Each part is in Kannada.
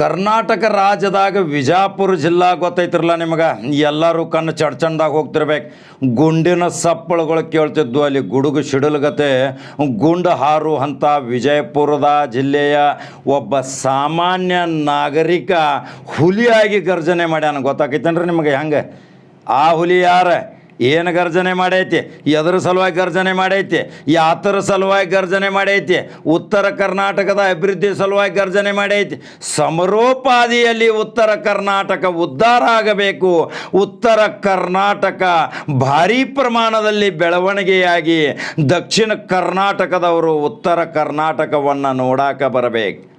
ಕರ್ನಾಟಕ ರಾಜ್ಯದಾಗ ವಿಜಾಪುರ ಜಿಲ್ಲಾ ಗೊತ್ತೈತಿರಲ್ಲ ನಿಮಗೆ? ಎಲ್ಲರೂ ಕಣ್ಣು ಚಡ್ಚಂದಾಗ ಹೋಗ್ತಿರ್ಬೇಕು. ಗುಂಡಿನ ಸಪ್ಪಳಗಳು ಕೇಳ್ತಿದ್ವು ಅಲ್ಲಿ ಗುಡುಗು ಸಿಡಿಲಗತೆ ಗುಂಡು ಹಾರು ಅಂತ ವಿಜಯಪುರದ ಜಿಲ್ಲೆಯ ಒಬ್ಬ ಸಾಮಾನ್ಯ ನಾಗರಿಕ ಹುಲಿಯಾಗಿ ಗರ್ಜನೆ ಮಾಡ್ಯಾನ. ಗೊತ್ತಾಕೈತೇನ್ರಿ ನಿಮಗೆ ಹೆಂಗೆ? ಆ ಹುಲಿ ಯಾರ? ಏನು ಗರ್ಜನೆ ಮಾಡೈತಿ? ಎದ್ರ ಸಲುವಾಗಿ ಗರ್ಜನೆ ಮಾಡೈತಿ? ಯಾತರ ಸಲುವಾಗಿ ಗರ್ಜನೆ ಮಾಡೈತಿ? ಉತ್ತರ ಕರ್ನಾಟಕದ ಅಭಿವೃದ್ಧಿ ಸಲುವಾಗಿ ಗರ್ಜನೆ ಮಾಡೈತಿ? ಸಮರೋಪಾದಿಯಲ್ಲಿ ಉತ್ತರ ಕರ್ನಾಟಕ ಉದ್ಧಾರ ಆಗಬೇಕು. ಉತ್ತರ ಕರ್ನಾಟಕ ಭಾರೀ ಪ್ರಮಾಣದಲ್ಲಿ ಬೆಳವಣಿಗೆಯಾಗಿ ದಕ್ಷಿಣ ಕರ್ನಾಟಕದವರು ಉತ್ತರ ಕರ್ನಾಟಕವನ್ನು ನೋಡಾಕ ಬರಬೇಕು.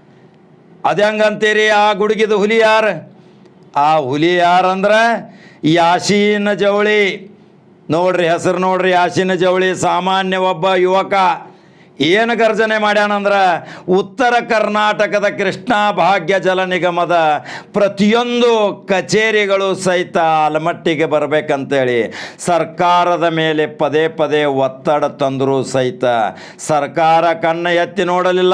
ಅದು ಹೆಂಗಂತೀರಿ ಆ ಗುಡುಗಿದ ಹುಲಿ ಯಾರು? ಆ ಹುಲಿ ಯಾರಂದ್ರೆ? ಯಾಶೀನ ಜವಳಿ. ನೋಡ್ರಿ ಹೆಸರು ನೋಡ್ರಿ ಆಶಿನ ಜವಳಿ ಸಾಮಾನ್ಯ ಒಬ್ಬ ಯುವಕ. ಏನು ಗರ್ಜನೆ ಮಾಡ್ಯಾನಂದ್ರೆ? ಉತ್ತರ ಕರ್ನಾಟಕದ ಕೃಷ್ಣಾ ಭಾಗ್ಯ ಜಲ ನಿಗಮದ ಪ್ರತಿಯೊಂದು ಕಚೇರಿಗಳು ಸಹಿತ ಅಲಮಟ್ಟಿಗೆ ಬರಬೇಕಂತೇಳಿ ಸರ್ಕಾರದ ಮೇಲೆ ಪದೇ ಪದೇ ಒತ್ತಡ ತಂದರೂ ಸಹಿತ ಸರ್ಕಾರ ಕಣ್ಣ ಎತ್ತಿ ನೋಡಲಿಲ್ಲ.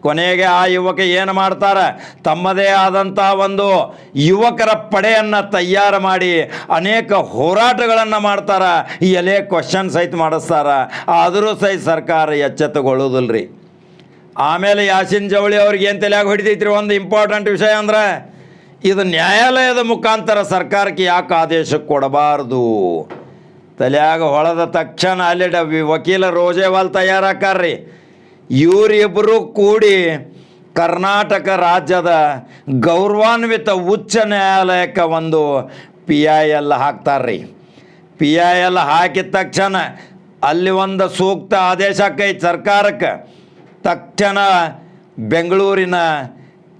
ಕೊನೆಗೆ ಆ ಯುವಕ ಏನು ಮಾಡ್ತಾರೆ? ತಮ್ಮದೇ ಆದಂಥ ಒಂದು ಯುವಕರ ಪಡೆಯನ್ನು ತಯಾರು ಮಾಡಿ ಅನೇಕ ಹೋರಾಟಗಳನ್ನು ಮಾಡ್ತಾರೆ. ಎಲೆ ಕ್ವಶನ್ ಸಹಿತ ಮಾಡಿಸ್ತಾರ. ಆದರೂ ಸಹಿತ ಸರ್ಕಾರ ಎಚ್ಚೆತ್ತುಕೊಳ್ಳೋದಿಲ್ಲ ರೀ ಆಮೇಲೆ ಯಾಸಿನ್ ಜವಳಿ ಅವ್ರಿಗೆ ಏನು ತಲೆಯಾಗ ಹೊಡಿತೈತ್ರಿ ಒಂದು ಇಂಪಾರ್ಟೆಂಟ್ ವಿಷಯ ಅಂದ್ರೆ, ಇದು ನ್ಯಾಯಾಲಯದ ಮುಖಾಂತರ ಸರ್ಕಾರಕ್ಕೆ ಯಾಕೆ ಆದೇಶ ಕೊಡಬಾರ್ದು? ತಲೆಯಾಗ ಹೊಳದ ತಕ್ಷಣ ಅಲ್ಲಿ ವಕೀಲ ರೋಜೇವಾಲ್ ತಯಾರಾಕಾರ್ರಿ. ಇವರಿಬ್ಬರು ಕೂಡಿ ಕರ್ನಾಟಕ ರಾಜ್ಯದ ಗೌರವಾನ್ವಿತ ಉಚ್ಚ ನ್ಯಾಯಾಲಯಕ್ಕೆ ಒಂದು ಪಿ ಐ ಎಲ್ ಹಾಕ್ತಾರ್ರಿ. ಪಿ ಐ ಎಲ್ ಹಾಕಿದ ತಕ್ಷಣ ಅಲ್ಲಿ ಒಂದು ಸೂಕ್ತ ಆದೇಶ ಆಕೈತಿ ಸರ್ಕಾರಕ್ಕೆ. ತಕ್ಷಣ ಬೆಂಗಳೂರಿನ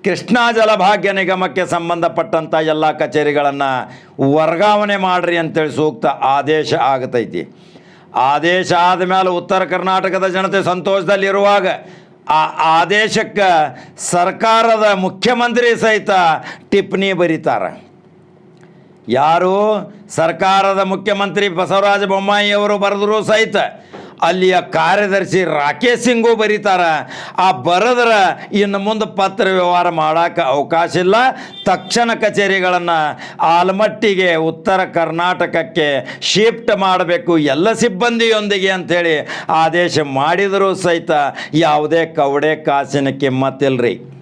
ಕೃಷ್ಣಾ ಜಲಭಾಗ್ಯ ನಿಗಮಕ್ಕೆ ಸಂಬಂಧಪಟ್ಟಂಥ ಎಲ್ಲ ಕಚೇರಿಗಳನ್ನು ವರ್ಗಾವಣೆ ಮಾಡ್ರಿ ಅಂತೇಳಿ ಸೂಕ್ತ ಆದೇಶ ಆಗತೈತಿ. ಆದೇಶ ಆದಮೇಲೆ ಉತ್ತರ ಕರ್ನಾಟಕದ ಜನತೆ ಸಂತೋಷದಲ್ಲಿರುವಾಗ ಆ ಆದೇಶಕ್ಕೆ ಸರ್ಕಾರದ ಮುಖ್ಯಮಂತ್ರಿ ಸಹಿತ ಟಿಪ್ಪಣಿ ಬರೀತಾರೆ. ಯಾರು? ಸರ್ಕಾರದ ಮುಖ್ಯಮಂತ್ರಿ ಬಸವರಾಜ ಬೊಮ್ಮಾಯಿ ಅವರು ಬರೆದ್ರು ಸಹಿತ. ಅಲ್ಲಿಯ ಕಾರ್ಯದರ್ಶಿ ರಾಕೇಶ್ ಸಿಂಗು ಬರೀತಾರ. ಆ ಬರೆದ್ರೆ ಇನ್ನು ಮುಂದೆ ಪತ್ರ ವ್ಯವಹಾರ ಮಾಡೋಕ್ಕೆ ಅವಕಾಶ ಇಲ್ಲ. ತಕ್ಷಣ ಕಚೇರಿಗಳನ್ನು ಆಲಮಟ್ಟಿಗೆ ಉತ್ತರ ಕರ್ನಾಟಕಕ್ಕೆ ಶಿಫ್ಟ್ ಮಾಡಬೇಕು ಎಲ್ಲ ಸಿಬ್ಬಂದಿಯೊಂದಿಗೆ ಅಂಥೇಳಿ ಆದೇಶ ಮಾಡಿದರೂ ಸಹಿತ ಯಾವುದೇ ಕವಡೆ ಕಾಸಿನ ಕಿಮ್ಮತ್ತಿಲ್ರಿ.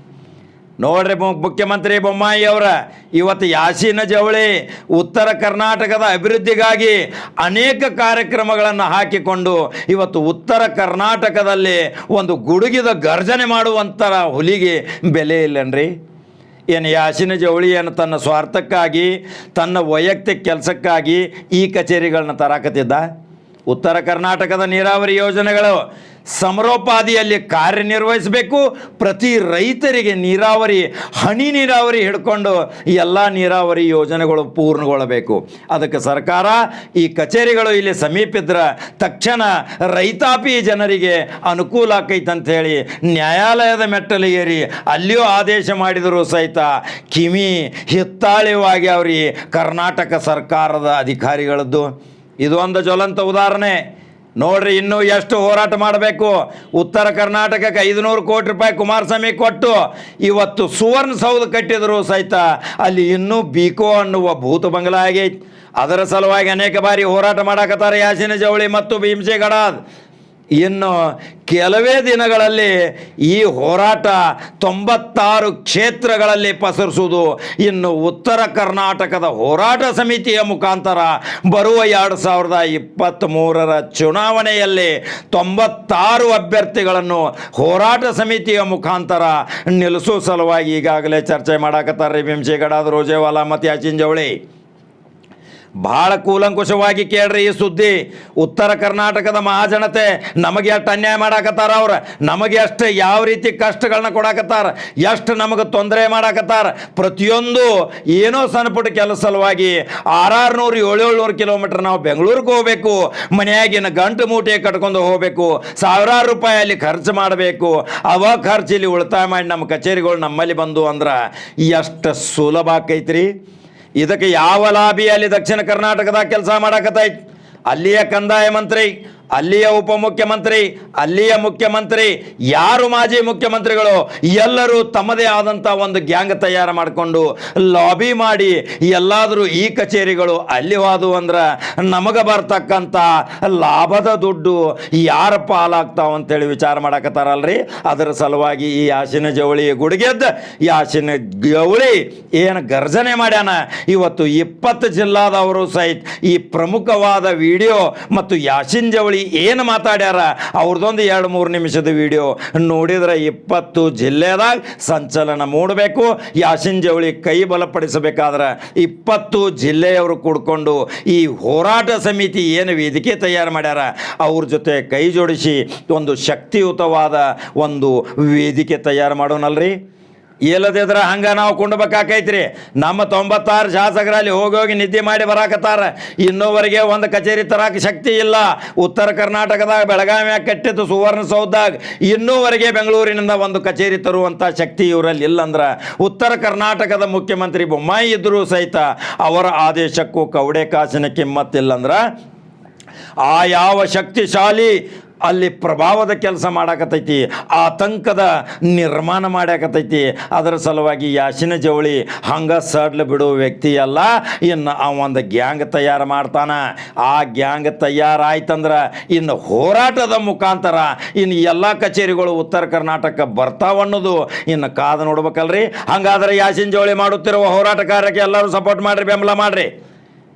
ನೋಡ್ರಿ ಮುಖ್ಯಮಂತ್ರಿ ಬೊಮ್ಮಾಯಿ ಅವರ, ಇವತ್ತು ಯಾಸೀನ ಜವಳಿ, ಉತ್ತರ ಕರ್ನಾಟಕದ ಅಭಿವೃದ್ಧಿಗಾಗಿ ಅನೇಕ ಕಾರ್ಯಕ್ರಮಗಳನ್ನು ಹಾಕಿಕೊಂಡು ಇವತ್ತು ಉತ್ತರ ಕರ್ನಾಟಕದಲ್ಲಿ ಒಂದು ಗುಡುಗಿದ ಗರ್ಜನೆ ಮಾಡುವಂಥರ ಹುಲಿಗೆ ಬೆಲೆ ಇಲ್ಲನ್ರಿ? ಏನು ಯಾಸಿನ ಜವಳಿ ಏನು ತನ್ನ ಸ್ವಾರ್ಥಕ್ಕಾಗಿ, ತನ್ನ ವೈಯಕ್ತಿಕ ಕೆಲಸಕ್ಕಾಗಿ ಈ ಕಚೇರಿಗಳನ್ನ ತರಾಕತ್ತಿದ್ದ? ಉತ್ತರ ಕರ್ನಾಟಕದ ನೀರಾವರಿ ಯೋಜನೆಗಳು ಸಮರೋಪಾದಿಯಲ್ಲಿ ಕಾರ್ಯನಿರ್ವಹಿಸಬೇಕು. ಪ್ರತಿ ರೈತರಿಗೆ ನೀರಾವರಿ, ಹನಿ ನೀರಾವರಿ ಹಿಡ್ಕೊಂಡು ಎಲ್ಲ ನೀರಾವರಿ ಯೋಜನೆಗಳು ಪೂರ್ಣಗೊಳ್ಳಬೇಕು. ಅದಕ್ಕೆ ಸರ್ಕಾರ ಈ ಕಚೇರಿಗಳು ಇಲ್ಲಿ ಸಮೀಪಿದ್ರೆ ತಕ್ಷಣ ರೈತಾಪಿ ಜನರಿಗೆ ಅನುಕೂಲ ಆಕೈತೆ ಹೇಳಿ ನ್ಯಾಯಾಲಯದ ಏರಿ ಅಲ್ಲಿಯೂ ಆದೇಶ ಮಾಡಿದರೂ ಸಹಿತ ಕಿಮಿ ಹಿತ್ತಾಳಿವಾಗಿ ಅವ್ರಿ ಕರ್ನಾಟಕ ಸರ್ಕಾರದ ಅಧಿಕಾರಿಗಳದ್ದು. ಇದು ಒಂದು ಜ್ವಲಂತ ಉದಾಹರಣೆ. ನೋಡ್ರಿ, ಇನ್ನೂ ಎಷ್ಟು ಹೋರಾಟ ಮಾಡಬೇಕು? ಉತ್ತರ ಕರ್ನಾಟಕಕ್ಕೆ ಐದುನೂರು ಕೋಟಿ ರೂಪಾಯಿ ಕುಮಾರಸ್ವಾಮಿ ಕೊಟ್ಟು ಇವತ್ತು ಸುವರ್ಣ ಸೌಧ ಕಟ್ಟಿದ್ರು ಸಹಿತ ಅಲ್ಲಿ ಇನ್ನೂ ಬೀಕೋ ಅನ್ನುವ ಭೂತ ಬಂಗಲ ಆಗೈತೆ ಅದರ ಸಲುವಾಗಿ ಅನೇಕ ಬಾರಿ ಹೋರಾಟ ಮಾಡಾಕತ್ತಾರೆ ಯಾಸಿನ ಜವಳಿ ಮತ್ತು ಭೀಮಸೇಗಡಾದ್ ಇನ್ನು ಕೆಲವೇ ದಿನಗಳಲ್ಲಿ ಈ ಹೋರಾಟ ತೊಂಬತ್ತಾರು ಕ್ಷೇತ್ರಗಳಲ್ಲಿ ಪಸರಿಸುವುದು, ಇನ್ನು ಉತ್ತರ ಕರ್ನಾಟಕದ ಹೋರಾಟ ಸಮಿತಿಯ ಮುಖಾಂತರ ಬರುವ ಎರಡು ಸಾವಿರದ ಇಪ್ಪತ್ತ್ಮೂರರ ಚುನಾವಣೆಯಲ್ಲಿ ತೊಂಬತ್ತಾರು ಅಭ್ಯರ್ಥಿಗಳನ್ನು ಹೋರಾಟ ಸಮಿತಿಯ ಮುಖಾಂತರ ನಿಲ್ಲಿಸೋ ಸಲುವಾಗಿ ಈಗಾಗಲೇ ಚರ್ಚೆ ಮಾಡಾಕತ್ತಾರೆ ಭೀಮಸೇಗಡಾದ ರೋಜೇವಾಲಾ ಮತ್ತು ಯಾಚಿನ್ ಜವಳಿ. ಭಾಳ ಕೂಲಂಕುಷವಾಗಿ ಕೇಳ್ರಿ ಈ ಸುದ್ದಿ. ಉತ್ತರ ಕರ್ನಾಟಕದ ಮಹಾಜನತೆ ನಮಗೆ ಎಷ್ಟು ಅನ್ಯಾಯ ಮಾಡಾಕತ್ತಾರ ಅವ್ರು? ನಮಗೆ ಎಷ್ಟು ಯಾವ ರೀತಿ ಕಷ್ಟಗಳನ್ನ ಕೊಡಾಕತ್ತಾರ? ಎಷ್ಟು ನಮಗೆ ತೊಂದರೆ ಮಾಡಾಕತ್ತಾರ? ಪ್ರತಿಯೊಂದು ಏನೋ ಸಣ್ಣಪುಟ್ಟ ಕೆಲಸ ಸಲುವಾಗಿ ಆರಾರುನೂರು ಏಳೇಳ್ನೂರು ಕಿಲೋಮೀಟರ್ ನಾವು ಬೆಂಗಳೂರಿಗೆ ಹೋಗಬೇಕು. ಮನೆಯಾಗಿನ ಗಂಟು ಮೂಟೆ ಕಟ್ಕೊಂಡು ಹೋಗಬೇಕು. ಸಾವಿರಾರು ರೂಪಾಯಿ ಅಲ್ಲಿ ಖರ್ಚು ಮಾಡಬೇಕು. ಅವ ಖರ್ಚು ಇಲ್ಲಿ ಉಳಿತಾಯ ಮಾಡಿ ನಮ್ಮ ಕಚೇರಿಗಳು ನಮ್ಮಲ್ಲಿ ಬಂದು ಅಂದ್ರೆ ಎಷ್ಟು ಸುಲಭ ಆಕೈತ್ರಿ? ಇದಕ್ಕೆ ಯಾವ ಲಾಬಿ ಅಲ್ಲಿ ದಕ್ಷಿಣ ಕರ್ನಾಟಕದಾಗ ಕೆಲಸ ಮಾಡಕತ್ತೈತಿ? ಅಲ್ಲಿಯ ಕಂದಾಯ ಮಂತ್ರಿ ಅಲ್ಲಿಯ ಉಪಮುಖ್ಯಮಂತ್ರಿ, ಅಲ್ಲಿಯ ಮುಖ್ಯಮಂತ್ರಿ, ಯಾರು ಮಾಜಿ ಮುಖ್ಯಮಂತ್ರಿಗಳು, ಎಲ್ಲರೂ ತಮ್ಮದೇ ಆದಂಥ ಒಂದು ಗ್ಯಾಂಗ್ ತಯಾರು ಮಾಡಿಕೊಂಡು ಲಾಬಿ ಮಾಡಿ ಎಲ್ಲಾದರೂ ಈ ಕಚೇರಿಗಳು ಅಲ್ಲಿ ಹೋದವು ಅಂದ್ರೆ ನಮಗೆ ಬರ್ತಕ್ಕಂಥ ಲಾಭದ ದುಡ್ಡು ಯಾರ ಪಾಲಾಗ್ತಾವ ಅಂತೇಳಿ ವಿಚಾರ ಮಾಡಕತ್ತಾರಲ್ರಿ. ಅದರ ಸಲುವಾಗಿ ಈ ಯಾಸಿನ ಜವಳಿ ಗುಡುಗೆದ್ದ ಯಾಸಿನ ಜವಳಿ ಏನು ಗರ್ಜನೆ ಮಾಡ್ಯಾನ. ಇವತ್ತು ಇಪ್ಪತ್ತು ಜಿಲ್ಲಾದವರು ಸಹಿತ ಈ ಪ್ರಮುಖವಾದ ವಿಡಿಯೋ ಮತ್ತು ಯಾಸಿನ್ ಜವಳಿ ಏನು ಮಾತಾಡ್ಯಾರ? ಅವ್ರದ್ದೊಂದು ಎರಡು ಮೂರು ನಿಮಿಷದ ವಿಡಿಯೋ ನೋಡಿದ್ರೆ ಇಪ್ಪತ್ತು ಜಿಲ್ಲೆದಾಗ ಸಂಚಲನ ಮೂಡಬೇಕು, ಯಾಸಿನ್ ಜವಳಿ ಕೈ ಬಲಪಡಿಸಬೇಕಾದ್ರೆ ಇಪ್ಪತ್ತು ಜಿಲ್ಲೆಯವರು ಕೂಡ್ಕೊಂಡು ಈ ಹೋರಾಟ ಸಮಿತಿ ಏನು ವೇದಿಕೆ ತಯಾರು ಮಾಡ್ಯಾರ? ಅವ್ರ ಜೊತೆ ಕೈ ಜೋಡಿಸಿ ಒಂದು ಶಕ್ತಿಯುತವಾದ ಒಂದು ವೇದಿಕೆ ತಯಾರು ಮಾಡೋಣಲ್ರಿ ಇಲ್ಲದಿದ್ರೆ ಹಂಗೆ ನಾವು ಕುಂಡ್ಬೇಕಾಕೈತ್ರಿ. ನಮ್ಮ ತೊಂಬತ್ತಾರು ಶಾಸಕರಲ್ಲಿ ಹೋಗಿ ಹೋಗಿ ನಿದ್ದೆ ಮಾಡಿ ಬರಾಕತ್ತಾರ. ಇನ್ನೂವರೆಗೆ ಒಂದು ಕಚೇರಿ ತರಕ್ಕೆ ಶಕ್ತಿ ಇಲ್ಲ. ಉತ್ತರ ಕರ್ನಾಟಕದಾಗ ಬೆಳಗಾವಿಯಾಗ ಕಟ್ಟಿದ್ದು ಸುವರ್ಣಸೌಧದಾಗ ಇನ್ನೂವರೆಗೆ ಬೆಂಗಳೂರಿನಿಂದ ಒಂದು ಕಚೇರಿ ತರುವಂಥ ಶಕ್ತಿ ಇವರಲ್ಲಿ ಇಲ್ಲಂದ್ರೆ ಉತ್ತರ ಕರ್ನಾಟಕದ ಮುಖ್ಯಮಂತ್ರಿ ಬೊಮ್ಮಾಯಿ ಇದ್ದರೂ ಸಹಿತ ಅವರ ಆದೇಶಕ್ಕೂ ಕವಡೆ ಕಾಸಿನ ಕಿಮ್ಮತ್ತಿಲ್ಲಂದ್ರೆ ಆ ಯಾವ ಶಕ್ತಿಶಾಲಿ ಅಲ್ಲಿ ಪ್ರಭಾವದ ಕೆಲಸ ಮಾಡಾಕತ್ತೈತಿ, ಆತಂಕದ ನಿರ್ಮಾಣ ಮಾಡ್ಯಾಕತ್ತೈತಿ. ಅದರ ಸಲುವಾಗಿ ಯಾಶಿನ ಜವಳಿ, ಹಂಗೆ ಸಡ್ಲು ಬಿಡುವ ವ್ಯಕ್ತಿ ಅಲ್ಲ, ಇನ್ನು ಆ ಒಂದು ಗ್ಯಾಂಗ್ ತಯಾರು ಮಾಡ್ತಾನ. ಆ ಗ್ಯಾಂಗ್ ತಯಾರಾಯ್ತಂದ್ರೆ ಇನ್ನು ಹೋರಾಟದ ಮುಖಾಂತರ ಇನ್ನು ಎಲ್ಲ ಕಚೇರಿಗಳು ಉತ್ತರ ಕರ್ನಾಟಕ ಬರ್ತಾವನ್ನೋದು ಇನ್ನು ಕಾದು ನೋಡ್ಬೇಕಲ್ರಿ. ಹಂಗಾದ್ರೆ ಯಾಶಿನ ಜವಳಿ ಮಾಡುತ್ತಿರುವ ಹೋರಾಟ ಎಲ್ಲರೂ ಸಪೋರ್ಟ್ ಮಾಡ್ರಿ, ಬೆಂಬಲ ಮಾಡ್ರಿ.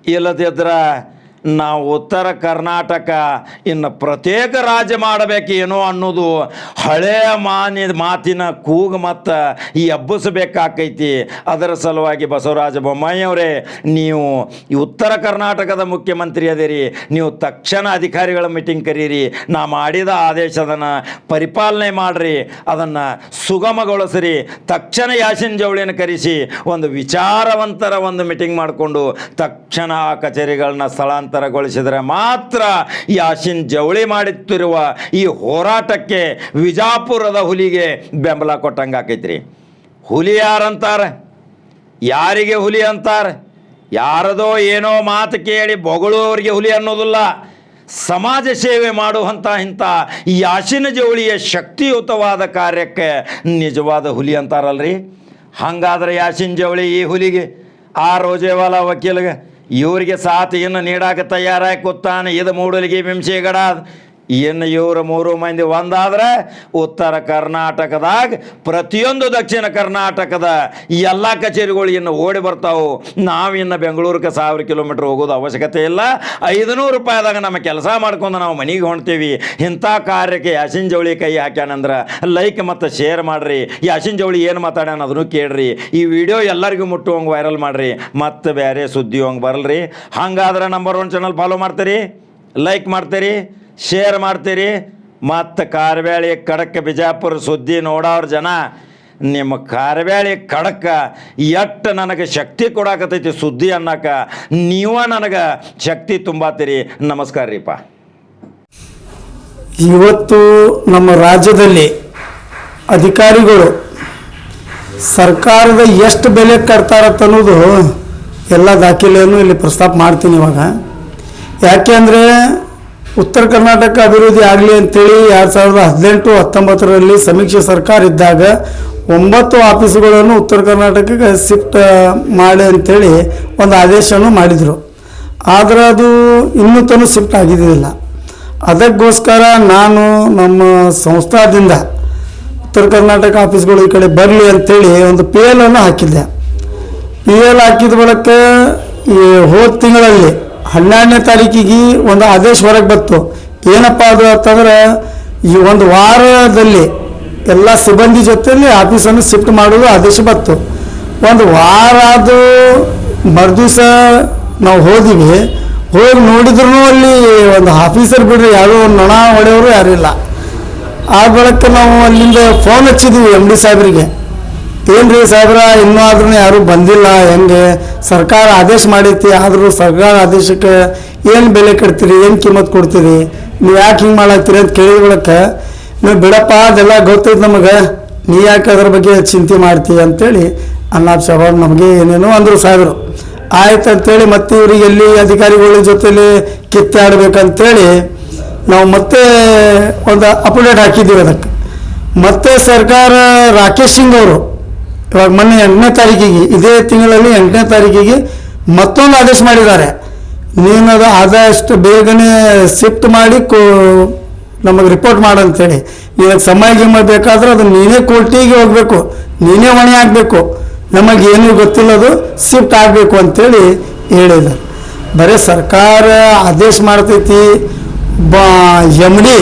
ಇಲ್ಲದಿದ್ರೆ ನಾವು ಉತ್ತರ ಕರ್ನಾಟಕ, ಇನ್ನು ಪ್ರತ್ಯೇಕ ರಾಜ್ಯ ಮಾಡಬೇಕೇನೋ ಅನ್ನೋದು ಹಳೆಯ ಮಾನಿ ಮಾತಿನ ಕೂಗು ಮತ್ತು ಈ ಹಬ್ಬಿಸಬೇಕಾಕೈತಿ. ಅದರ ಸಲುವಾಗಿ ಬಸವರಾಜ ಬೊಮ್ಮಾಯಿಯವರೇ ನೀವು ಈ ಉತ್ತರ ಕರ್ನಾಟಕದ ಮುಖ್ಯಮಂತ್ರಿ ಅದಿರಿ, ನೀವು ತಕ್ಷಣ ಅಧಿಕಾರಿಗಳ ಮೀಟಿಂಗ್ ಕರೀರಿ, ನಾ ಮಾಡಿದ ಆದೇಶದನ್ನು ಪರಿಪಾಲನೆ ಮಾಡಿರಿ, ಅದನ್ನು ಸುಗಮಗೊಳಿಸ್ರಿ, ತಕ್ಷಣ ಯಾಸಿನ್ ಜವಳಿಯನ್ನು ಕರೆಸಿ, ಒಂದು ವಿಚಾರವಂತರ ಒಂದು ಮೀಟಿಂಗ್ ಮಾಡಿಕೊಂಡು ತಕ್ಷಣ ಆ ಕಚೇರಿಗಳನ್ನ ಸ್ಥಳಾಂತರಗೊಳಿಸಿದರೆ ಮಾತ್ರ ಯಾಸಿನ್ ಜವಳಿ ಮಾಡುತ್ತಿರುವ ಈ ಹೋರಾಟಕ್ಕೆ ವಿಜಾಪುರದ ಹುಲಿಗೆ ಬೆಂಬಲ ಕೊಟ್ಟಂಗೆ ಆಕೈತ್ರಿ. ಹುಲಿ ಯಾರಂತಾರೆ? ಯಾರಿಗೆ ಹುಲಿ ಅಂತಾರೆ? ಯಾರದೋ ಏನೋ ಮಾತು ಕೇಳಿ ಬೊಗಳುವವರಿಗೆ ಹುಲಿ ಅನ್ನೋದಿಲ್ಲ. ಸಮಾಜ ಸೇವೆ ಮಾಡುವಂಥ ಇಂಥ ಯಾಸಿನ ಜವಳಿಯ ಶಕ್ತಿಯುತವಾದ ಕಾರ್ಯಕ್ಕೆ ನಿಜವಾದ ಹುಲಿ ಅಂತಾರಲ್ರಿ? ಹಂಗಾದ್ರೆ ಯಾಸಿನ್ ಜವಳಿ ಈ ಹುಲಿಗೆ, ಆ ರೋಜೇವಾಲ ವಕೀಲ್ಗೆ ಇವರಿಗೆ ಸಾಥಿಯನ್ನು ನೀಡಾಕ ತಯಾರಾಗಿ ಕೂತಾನೆ ಇದು ಮೂಡಲಿಗೆ ಬಿಂಸೆಗಡ ಇನ್ನು ಇವರು ಮೂರು ಮಂದಿ ಒಂದಾದ್ರೆ ಉತ್ತರ ಕರ್ನಾಟಕದಾಗ ಪ್ರತಿಯೊಂದು ದಕ್ಷಿಣ ಕರ್ನಾಟಕದ ಎಲ್ಲ ಕಚೇರಿಗಳು ಇನ್ನು ಓಡಿ ಬರ್ತಾವು. ಇನ್ನು ಬೆಂಗಳೂರಿಗೆ ಸಾವಿರ ಕಿಲೋಮೀಟ್ರ್ ಹೋಗೋದು ಅವಶ್ಯಕತೆ ಇಲ್ಲ. ಐದುನೂರು ರೂಪಾಯಿದಾಗ ನಮ್ಮ ಕೆಲಸ ಮಾಡ್ಕೊಂಡು ನಾವು ಮನೆಗೆ ಹೊಣ್ತೀವಿ ಇಂಥ ಕಾರ್ಯಕ್ಕೆ ಯಾಸಿನ್ ಜವಳಿ ಕೈ ಹಾಕ್ಯಾನಂದ್ರೆ ಲೈಕ್ ಮತ್ತು ಶೇರ್ ಮಾಡಿರಿ. ಯಾಸಿನ್ ಜವಳಿ ಏನು ಮಾತಾಡ್ಯಾನ ಅದನ್ನು ಕೇಳ್ರಿ. ಈ ವಿಡಿಯೋ ಎಲ್ಲರಿಗೂ ಮುಟ್ಟುವಂಗೆ ವೈರಲ್ ಮಾಡಿರಿ. ಮತ್ತು ಬೇರೆ ಸುದ್ದಿ ಹಂಗೆ ಬರಲ್ರಿ. ಹಂಗಾದ್ರೆ ನಂಬರ್ ಒನ್ ಚಾನಲ್ ಫಾಲೋ ಮಾಡ್ತೀರಿ. ಲೈಕ್ ಮಾಡ್ತೀರಿ. ಶೇರ್ ಮಾಡ್ತೀರಿ. ಮತ್ತು ಕಾರ್ಬ್ಯಾಳಿ ಖಡಕ್ ಬಿಜಾಪುರ ಸುದ್ದಿ ನೋಡೋರು ಜನ, ನಿಮ್ಮ ಕಾರ್ಬ್ಯಾಳಿ ಖಡಕ್ಕ ಎಷ್ಟು ನನಗೆ ಶಕ್ತಿ ಕೊಡಾಕತೈತಿ ಸುದ್ದಿ ಅನ್ನಕ ನೀವ ನನಗೆ ಶಕ್ತಿ ತುಂಬಾತೀರಿ. ನಮಸ್ಕಾರ ರೀಪ. ಇವತ್ತು ನಮ್ಮ ರಾಜ್ಯದಲ್ಲಿ ಅಧಿಕಾರಿಗಳು ಸರ್ಕಾರದ ಎಷ್ಟು ಬೆಲೆ ಅನ್ನೋದು ಎಲ್ಲ ದಾಖಲೆಯನ್ನು ಇಲ್ಲಿ ಪ್ರಸ್ತಾಪ ಮಾಡ್ತೀನಿ ಇವಾಗ. ಯಾಕೆಂದರೆ ಉತ್ತರ ಕರ್ನಾಟಕ ಅಭಿವೃದ್ಧಿ ಆಗಲಿ ಅಂತೇಳಿ ಎರಡು ಸಾವಿರದ ಹದಿನೆಂಟು, ಹತ್ತೊಂಬತ್ತರಲ್ಲಿ ಸಮೀಕ್ಷೆ ಸರ್ಕಾರ ಇದ್ದಾಗ ಒಂಬತ್ತು ಆಫೀಸುಗಳನ್ನು ಉತ್ತರ ಕರ್ನಾಟಕಕ್ಕೆ ಶಿಫ್ಟ್ ಮಾಡಿ ಅಂತೇಳಿ ಒಂದು ಆದೇಶವನ್ನು ಮಾಡಿದರು. ಆದರೆ ಅದು ಇನ್ನೂ ತನು ಶಿಫ್ಟ್ ಆಗಿದ್ದಿಲ್ಲ ಅದಕ್ಕೋಸ್ಕರ ನಾನು ನಮ್ಮ ಸಂಸ್ಥಾದಿಂದ ಉತ್ತರ ಕರ್ನಾಟಕ ಆಫೀಸ್ಗಳು ಈ ಕಡೆ ಬರಲಿ ಅಂತೇಳಿ ಒಂದು ಪಿ ಎಲ್ ಅನ್ನು ಹಾಕಿದ್ದೆ. ಪಿ ಎಲ್ ಹಾಕಿದ ಬಳಿಕ ಈ ಹೋದ ತಿಂಗಳಲ್ಲಿ ಹನ್ನೆರಡನೇ ತಾರೀಕಿಗೆ ಒಂದು ಆದೇಶ ಹೊರಗೆ ಬಂತು. ಏನಪ್ಪ ಅದು ಅಂತಂದ್ರೆ, ಈ ಒಂದು ವಾರದಲ್ಲಿ ಎಲ್ಲ ಸಿಬ್ಬಂದಿ ಜೊತೆಯಲ್ಲಿ ಆಫೀಸನ್ನು ಶಿಫ್ಟ್ ಮಾಡೋದು ಆದೇಶ ಬಂತು. ಒಂದು ವಾರ ಅದು ಮರುದಿವಸ ನಾವು ಹೋದಿವಿ. ಹೋಗಿ ನೋಡಿದ್ರು ಅಲ್ಲಿ ಒಂದು ಆಫೀಸರ್ ಬಿಡ್ರಿ, ಯಾರೋ ಒಂದು ನೊಣ ಹೊಡೆಯವರು ಯಾರೂ ಇಲ್ಲ. ಆ ಬಳಿಕ ನಾವು ಅಲ್ಲಿಂದ ಫೋನ್ ಹಚ್ಚಿದ್ವಿ ಎಂ ಡಿ ಸಾಹೇಬ್ರಿಗೆ. ಏನ್ರಿ ಸಾಹೇಬ್ರ? ಇನ್ನೂ ಆದ್ರೂ ಯಾರೂ ಬಂದಿಲ್ಲ. ಹೆಂಗೆ? ಸರ್ಕಾರ ಆದೇಶ ಮಾಡೈತಿ ಆದರೂ ಸರ್ಕಾರ ಆದೇಶಕ್ಕೆ ಏನು ಬೆಲೆ ಕಟ್ತೀರಿ? ಏನು ಕಿಮ್ಮತ್ ಕೊಡ್ತೀರಿ? ನೀವು ಯಾಕೆ ಹಿಂಗೆ ಮಾಡಾಕ್ತೀರಿ ಅಂತ ಕೇಳಿದ ಬಳಕ ನೀವು ಬಿಡಪ್ಪ, ಅದೆಲ್ಲ ಗೊತ್ತೈತೆ ನಮಗೆ. ನೀ ಯಾಕೆ ಅದ್ರ ಬಗ್ಗೆ ಚಿಂತೆ ಮಾಡ್ತಿ ಅಂತೇಳಿ ಅನ್ನಾಬ್ ಸಾಹೇಬ್ ನಮಗೆ ಏನೇನೋ ಅಂದರು ಸಾಹೇಬ್ರು. ಆಯ್ತು ಅಂತೇಳಿ ಮತ್ತೆ ಇವ್ರಿಗೆ ಎಲ್ಲಿ ಅಧಿಕಾರಿಗಳ ಜೊತೆಲಿ ಕಿತ್ತಾಡ್ಬೇಕಂತೇಳಿ ನಾವು ಮತ್ತೆ ಒಂದು ಅಪ್ಡೇಟ್ ಹಾಕಿದ್ದೀವಿ ಅದಕ್ಕೆ. ಮತ್ತೆ ಸರ್ಕಾರ ರಾಕೇಶ್ ಸಿಂಗ್ ಅವರು ಇವಾಗ ಮೊನ್ನೆ ಎಂಟನೇ ತಾರೀಕಿಗೆ, ಇದೇ ತಿಂಗಳಲ್ಲಿ ಎಂಟನೇ ತಾರೀಕಿಗೆ ಮತ್ತೊಂದು ಆದೇಶ ಮಾಡಿದ್ದಾರೆ. ನೀನು ಅದು ಆದಷ್ಟು ಬೇಗನೆ ಶಿಫ್ಟ್ ಮಾಡಿ ಕೋ, ನಮಗೆ ರಿಪೋರ್ಟ್ ಮಾಡಂತೇಳಿ. ನಿನಗೆ ಸಮಯ ಗಿಮ್ಮ ಬೇಕಾದ್ರೆ ಅದು ನೀನೇ ಕೋರ್ಟಿಗೆ ಹೋಗಬೇಕು, ನೀನೇ ಹೊಣೆ ಆಗಬೇಕು. ನಮಗೇನು ಗೊತ್ತಿಲ್ಲದು ಶಿಫ್ಟ್ ಆಗಬೇಕು ಅಂತೇಳಿ ಹೇಳಿದ್ದಾರೆ. ಬರೀ ಸರ್ಕಾರ ಆದೇಶ ಮಾಡ್ತೈತಿ. ಬ, ಎಂ ಡಿ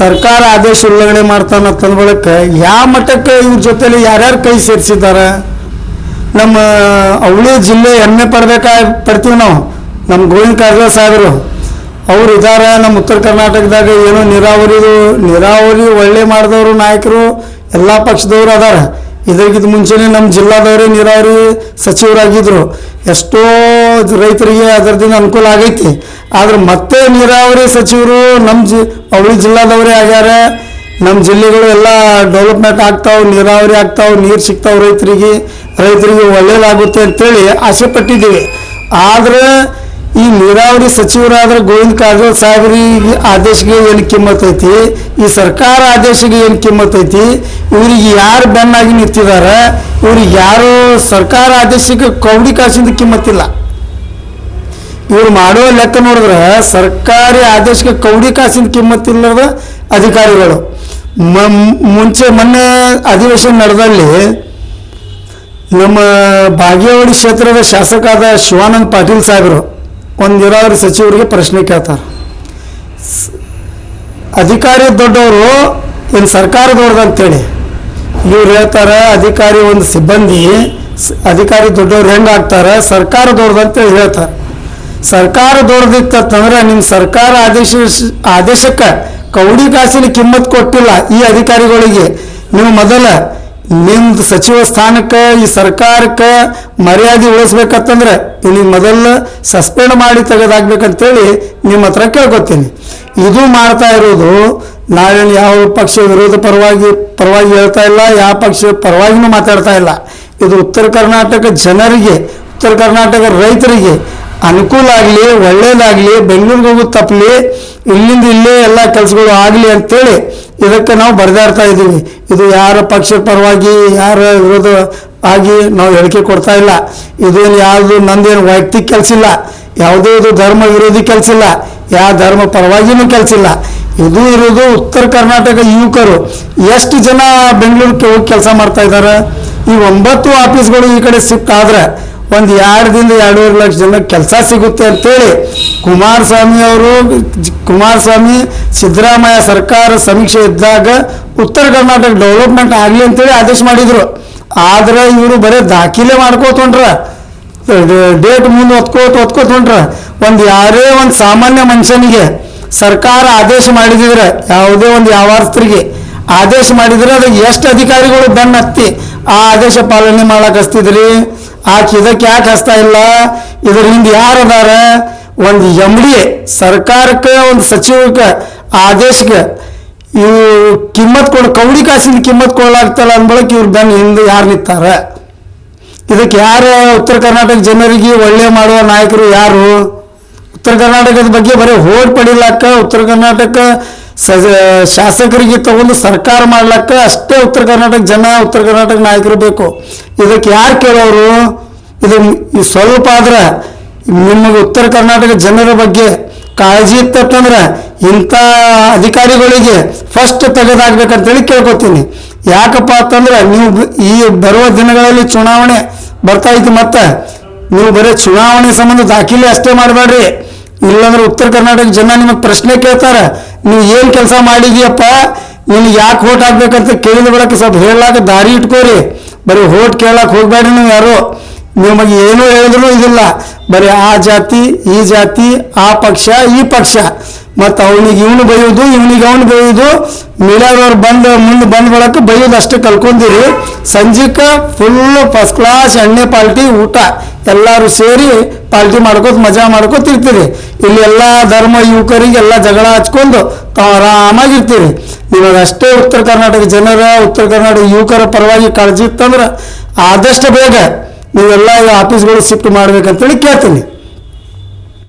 ಸರ್ಕಾರ ಆದೇಶ ಉಲ್ಲಂಘನೆ ಮಾಡ್ತಾನ ತಂದ ಬಳಿಕ ಯಾವ ಮಟ್ಟಕ್ಕೆ ಇವ್ರ ಜೊತೆಲಿ ಯಾರ್ಯಾರು ಕೈ ಸೇರಿಸಿದ್ದಾರೆ ನಮ್ಮ ಅವಳಿ ಜಿಲ್ಲೆ ಹೆಮ್ಮೆ ಪಡ್ಬೇಕಾ ಪಡ್ತೀವಿ ನಾವು, ನಮ್ಮ ಗೋವಿಂದ ಕಾರಜೋಳ ಸಾಹೇಬರು. ಅವ್ರು ಇದ್ದಾರೆ ನಮ್ಮ ಉತ್ತರ ಕರ್ನಾಟಕದಾಗ ಏನೋ ನೀರಾವರಿದು, ನೀರಾವರಿ ಒಳ್ಳೆ ಮಾಡಿದವರು ನಾಯಕರು, ಎಲ್ಲ ಪಕ್ಷದವರು ಅದಾರ. ಇದಕ್ಕಿಂತ ಮುಂಚೆನೆ ನಮ್ಮ ಜಿಲ್ಲಾದವರೇ ನೀರಾವರಿ ಸಚಿವರಾಗಿದ್ದರು ಎಷ್ಟೋ ರೈತರಿಗೆ ಅದರದಿಂದ ಅನುಕೂಲ ಆಗೈತಿ. ಆದ್ರೆ ಮತ್ತೆ ನೀರಾವರಿ ಸಚಿವರು ನಮ್ಮ ಜಿ ಅವಳಿ ಜಿಲ್ಲಾದವರೇ ಆಗ್ಯಾರ. ನಮ್ಮ ಜಿಲ್ಲೆಗಳು ಎಲ್ಲ ಡೆವಲಪ್ಮೆಂಟ್ ಆಗ್ತಾವೆ, ನೀರಾವರಿ ಆಗ್ತಾವೆ, ನೀರು ಸಿಗ್ತಾವೆ ರೈತರಿಗೆ. ರೈತರಿಗೆ ಒಳ್ಳೇದಾಗುತ್ತೆ ಅಂತೇಳಿ ಆಸೆ ಪಟ್ಟಿದ್ದೀವಿ. ಆದರೆ ಈ ನೀರಾವರಿ ಸಚಿವರಾದ ಗೋವಿಂದ ಕಾರಜೋಳ ಸಾಹೇಬ್ರಿಗೆ ಆದೇಶಕ್ಕೆ ಏನು ಕಿಮ್ಮತ್ ಐತಿ? ಈ ಸರ್ಕಾರ ಆದೇಶಕ್ಕೆ ಏನು ಕಿಮ್ಮತ್ ಐತಿ? ಇವರಿಗೆ ಯಾರು ಬೆನ್ನಾಗಿ ನಿಂತಿದ್ದಾರೆ ಇವ್ರಿಗೆ ಯಾರು ಸರ್ಕಾರ ಆದೇಶಕ್ಕೆ ಕೌಡಿ ಕಾಸಿಂದ ಕಿಮ್ಮತ್ತಿಲ್ಲ ಇವ್ರು ಮಾಡೋ ಲೆಕ್ಕ ನೋಡಿದ್ರೆ ಸರ್ಕಾರಿ ಆದೇಶಕ್ಕೆ ಕೌಡಿ ಕಾಸಿನ ಕಿಮ್ಮತ್ತಿಲ್ಲದ ಅಧಿಕಾರಿಗಳು. ಮುಂಚೆ ಮೊನ್ನೆ ಅಧಿವೇಶನ ನಡೆದಲ್ಲಿ ನಮ್ಮ ಬಾಗೇವಾಡಿ ಕ್ಷೇತ್ರದ ಶಾಸಕಾದ ಶಿವಾನಂದ ಪಾಟೀಲ್ ಸಾಹೇಬರು ಒಂದು ನೀರಾವರಿ ಸಚಿವರಿಗೆ ಪ್ರಶ್ನೆ ಕೇಳ್ತಾರೆ. ಅಧಿಕಾರಿ ದೊಡ್ಡವರು ಏನು ಸರ್ಕಾರ ದೊಡ್ಡದಂತೇಳಿ ಇವ್ರು ಹೇಳ್ತಾರೆ, ಅಧಿಕಾರಿ ಒಂದು ಸಿಬ್ಬಂದಿ ಅಧಿಕಾರಿ ದೊಡ್ಡವ್ರು ಹೆಂಗೆ ಆಗ್ತಾರೆ ಸರ್ಕಾರ ದೊಡ್ಡದಂತೇಳಿ ಹೇಳ್ತಾರೆ. ಸರ್ಕಾರ ದೊಡ್ಡದಿತ್ತಂದ್ರೆ ನಿಮ್ಮ ಸರ್ಕಾರ ಆದೇಶ, ಆದೇಶಕ್ಕೆ ಕೌಡಿ ಕಾಸಿನ ಕಿಮ್ಮತ್ ಕೊಟ್ಟಿಲ್ಲ ಈ ಅಧಿಕಾರಿಗಳಿಗೆ. ನೀವು ಮೊದಲ ನಿಮ್ದು ಸಚಿವ ಸ್ಥಾನಕ್ಕೆ, ಈ ಸರ್ಕಾರಕ್ಕೆ ಮರ್ಯಾದೆ ಉಳಿಸ್ಬೇಕಂತಂದ್ರೆ ಇಲ್ಲಿ ಮೊದಲು ಸಸ್ಪೆಂಡ್ ಮಾಡಿ ತೆಗೆದಾಗ್ಬೇಕಂತೇಳಿ ನಿಮ್ಮ ಹತ್ರ ಕೇಳ್ಕೊತೀನಿ. ಇದು ಮಾಡ್ತಾ ಇರೋದು ನಾವೇನು ಯಾವ ಪಕ್ಷ ವಿರೋಧ ಪರವಾಗಿ ಪರವಾಗಿ ಹೇಳ್ತಾ ಇಲ್ಲ, ಯಾವ ಪಕ್ಷ ಪರವಾಗಿನೂ ಮಾತಾಡ್ತಾ ಇಲ್ಲ. ಇದು ಉತ್ತರ ಕರ್ನಾಟಕ ಜನರಿಗೆ, ಉತ್ತರ ಕರ್ನಾಟಕ ರೈತರಿಗೆ ಅನುಕೂಲ ಆಗಲಿ, ಒಳ್ಳೇದಾಗಲಿ ಬೆಂಗಳೂರಿಗೆ ತಪ್ಪಲಿ ಇಲ್ಲಿಂದ ಇಲ್ಲೇ ಎಲ್ಲ ಕೆಲಸಗಳು ಆಗಲಿ ಅಂತೇಳಿ ಇದಕ್ಕೆ ನಾವು ಬರೆದಾಡ್ತಾ ಇದ್ದೀವಿ. ಇದು ಯಾರ ಪಕ್ಷದ ಪರವಾಗಿ, ಯಾರ ವಿರೋಧ ಆಗಿ ನಾವು ಹೇಳಿಕೆ ಕೊಡ್ತಾ ಇಲ್ಲ. ಇದೇನು ಯಾವುದು ನಂದೇನು ವೈಯಕ್ತಿಕ ಕೆಲಸ ಇಲ್ಲ. ಯಾವುದೇ ಇದು ಧರ್ಮ ವಿರೋಧಿ ಕೆಲಸ ಇಲ್ಲ. ಯಾವ ಧರ್ಮ ಪರವಾಗಿನೂ ಕೆಲಸ ಇಲ್ಲ. ಇದು ಇರೋದು ಉತ್ತರ ಕರ್ನಾಟಕ ಯುವಕರು. ಎಷ್ಟು ಜನ ಬೆಂಗಳೂರಿಗೆ ಹೋಗಿ ಕೆಲಸ ಮಾಡ್ತಾ ಇದ್ದಾರೆ ಈ ಒಂಬತ್ತು ಆಫೀಸ್ಗಳು ಈ ಕಡೆ ಆದ್ರೆ ಒಂದು ಎರಡರಿಂದ ಎರಡೂವರೆ ಲಕ್ಷ ಜನ ಕೆಲಸ ಸಿಗುತ್ತೆ ಅಂತೇಳಿ ಕುಮಾರಸ್ವಾಮಿ ಅವರು, ಕುಮಾರಸ್ವಾಮಿ, ಸಿದ್ದರಾಮಯ್ಯ ಸರ್ಕಾರ ಸಮೀಕ್ಷೆ ಇದ್ದಾಗ ಉತ್ತರ ಕರ್ನಾಟಕ ಡೆವಲಪ್ಮೆಂಟ್ ಆಗಲಿ ಅಂತೇಳಿ ಆದೇಶ ಮಾಡಿದರು. ಆದರೆ ಇವರು ಬರೀ ದಾಖಲೆ ಮಾಡ್ಕೋತೊಂಡ್ರ. ಡೇಟ್ ಮುಂದೆ ಒತ್ಕೋತ ಒತ್ಕೋತೊಂಡ್ರ ಒಂದು ಯಾರೇ ಒಂದು ಸಾಮಾನ್ಯ ಮನುಷ್ಯನಿಗೆ ಸರ್ಕಾರ ಆದೇಶ ಮಾಡಿದಿದ್ರೆ ಯಾವುದೇ ಒಂದು ವ್ಯವಹಾರಸ್ಥರಿಗೆ ಆದೇಶ ಮಾಡಿದ್ರೆ ಅದಕ್ಕೆ ಎಷ್ಟು ಅಧಿಕಾರಿಗಳು ಬೆನ್ನ ಹತ್ತಿ ಆ ಆದೇಶ ಪಾಲನೆ ಮಾಡಕ್ ಹಸ್ತಿದ್ರಿ ಆಕೆ ಇದಕ್ಕೆ ಯಾಕೆ ಹಸ್ತಾ ಇಲ್ಲ? ಇದ್ರ ಹಿಂದೆ ಯಾರು ಅದಾರ ಒಂದು ಎಂ ಡಿ ಸರ್ಕಾರಕ್ಕೆ, ಒಂದು ಸಚಿವಕ್ಕೆ ಆದೇಶಕ್ಕೆ ಇವು ಕಿಮ್ಮತ್ ಕೊಡ, ಕೌಡಿ ಕಾಸಿನ ಕಿಮ್ಮತ್ ಕೊಡಲಾಗ್ತಲ್ಲ ಅಂದ್ಬಳಕ್ ಇವ್ರು ಬೆನ್ನ ಹಿಂದೆ ಯಾರು ನಿಂತಾರ? ಇದಕ್ಕೆ ಯಾರು ಉತ್ತರ ಕರ್ನಾಟಕ ಜನರಿಗೆ ಒಳ್ಳೆ ಮಾಡುವ ನಾಯಕರು ಯಾರು? ಉತ್ತರ ಕರ್ನಾಟಕದ ಬಗ್ಗೆ ಬರೀ ಹೋಡ್ ಪಡಿಲಾಕ ಉತ್ತರ ಕರ್ನಾಟಕ ಸಜ, ಶಾಸಕರಿಗೆ ತಗೊಂಡು ಸರ್ಕಾರ ಮಾಡ್ಲಕ್ಕ ಅಷ್ಟೇ ಉತ್ತರ ಕರ್ನಾಟಕ ಜನ, ಉತ್ತರ ಕರ್ನಾಟಕ ನಾಯಕರು ಬೇಕು ಇದಕ್ಕೆ ಯಾರು ಕೇಳೋರು? ಇದು ಸ್ವಲ್ಪ ಆದ್ರೆ ನಿಮಗೆ ಉತ್ತರ ಕರ್ನಾಟಕ ಜನರ ಬಗ್ಗೆ ಕಾಳಜಿ ಇತ್ತಂದ್ರೆ ಇಂಥ ಅಧಿಕಾರಿಗಳಿಗೆ ಫಸ್ಟ್ ತೆಗೆದಾಕ್ಬೇಕಂತೇಳಿ ಕೇಳ್ಕೊತೀನಿ. ಯಾಕಪ್ಪ ಅಂತಂದ್ರೆ ನೀವು ಈ ಬರುವ ದಿನಗಳಲ್ಲಿ ಚುನಾವಣೆ ಬರ್ತಾ ಐತಿ ಮತ್ತೆ ನೀವು ಬರೀ ಚುನಾವಣೆ ಸಂಬಂಧ ದಾಖಲೆ ಅಷ್ಟೇ ಮಾಡಬೇಡ್ರಿ ಇಲ್ಲಾಂದ್ರೆ ಉತ್ತರ ಕರ್ನಾಟಕ ಜನ ನಿಮಗೆ ಪ್ರಶ್ನೆ ಕೇಳ್ತಾರೆ ನೀವು ಏನು ಕೆಲಸ ಮಾಡಿದೀಯಪ್ಪ ನಿಮ್ಗೆ ಯಾಕೆ ಓಟ್ ಹಾಕ್ಬೇಕಂತ ಕೇಳಿದ ಬಳಿಕ ಸ್ವಲ್ಪ ಹೇಳಾಕ ದಾರಿ ಇಟ್ಕೋರಿ. ಬರೀ ಓಟ್ ಕೇಳಕ್ಕೆ ಹೋಗ್ಬೇಡ್ರಿ ನೀವು ಯಾರು. ನಿಮಗೆ ಏನು ಹೇಳಿದ್ರು ಇದಿಲ್ಲ. ಬರೀ ಆ ಜಾತಿ, ಈ ಜಾತಿ, ಆ ಪಕ್ಷ, ಈ ಪಕ್ಷ. ಮತ್ತು ಅವನಿಗೆ ಇವನು ಬೈಯೋದು, ಇವನಿಗೆ ಅವನು ಬೈಯೋದು. ಮೀಡಿಯಾದವ್ರು ಬಂದು ಮುಂದೆ ಬಂದ ಬಳಕ ಬೈಯೋದು ಅಷ್ಟೇ ಕಲ್ಕೊಂಡಿರಿ ಸಂಜೆಕ ಫುಲ್ ಫಸ್ಟ್ ಕ್ಲಾಸ್ ಎಣ್ಣೆ ಪಾಲ್ಟಿ, ಊಟ. ಎಲ್ಲರೂ ಸೇರಿ ಪಾಲ್ಟಿ ಮಾಡ್ಕೋತ, ಮಜಾ ಮಾಡ್ಕೋತ ಇರ್ತೀರಿ. ಇಲ್ಲಿ ಎಲ್ಲ ಧರ್ಮ ಯುವಕರಿಗೆ ಎಲ್ಲ ಜಗಳ ಹಚ್ಕೊಂಡು ತಾವು ಆರಾಮಾಗಿರ್ತೀರಿ. ಇವಾಗ ಅಷ್ಟೇ ಉತ್ತರ ಕರ್ನಾಟಕ ಜನರ, ಉತ್ತರ ಕರ್ನಾಟಕ ಯುವಕರ ಪರವಾಗಿ ಕಾಳಜಿ ಇತ್ತಂದ್ರೆ ಆದಷ್ಟು ಬೇಗ ನೀವೆಲ್ಲ ಆಫೀಸ್ಗಳು ಶಿಫ್ಟ್ ಮಾಡ್ಬೇಕಂತೇಳಿ ಕೇಳ್ತೀನಿ.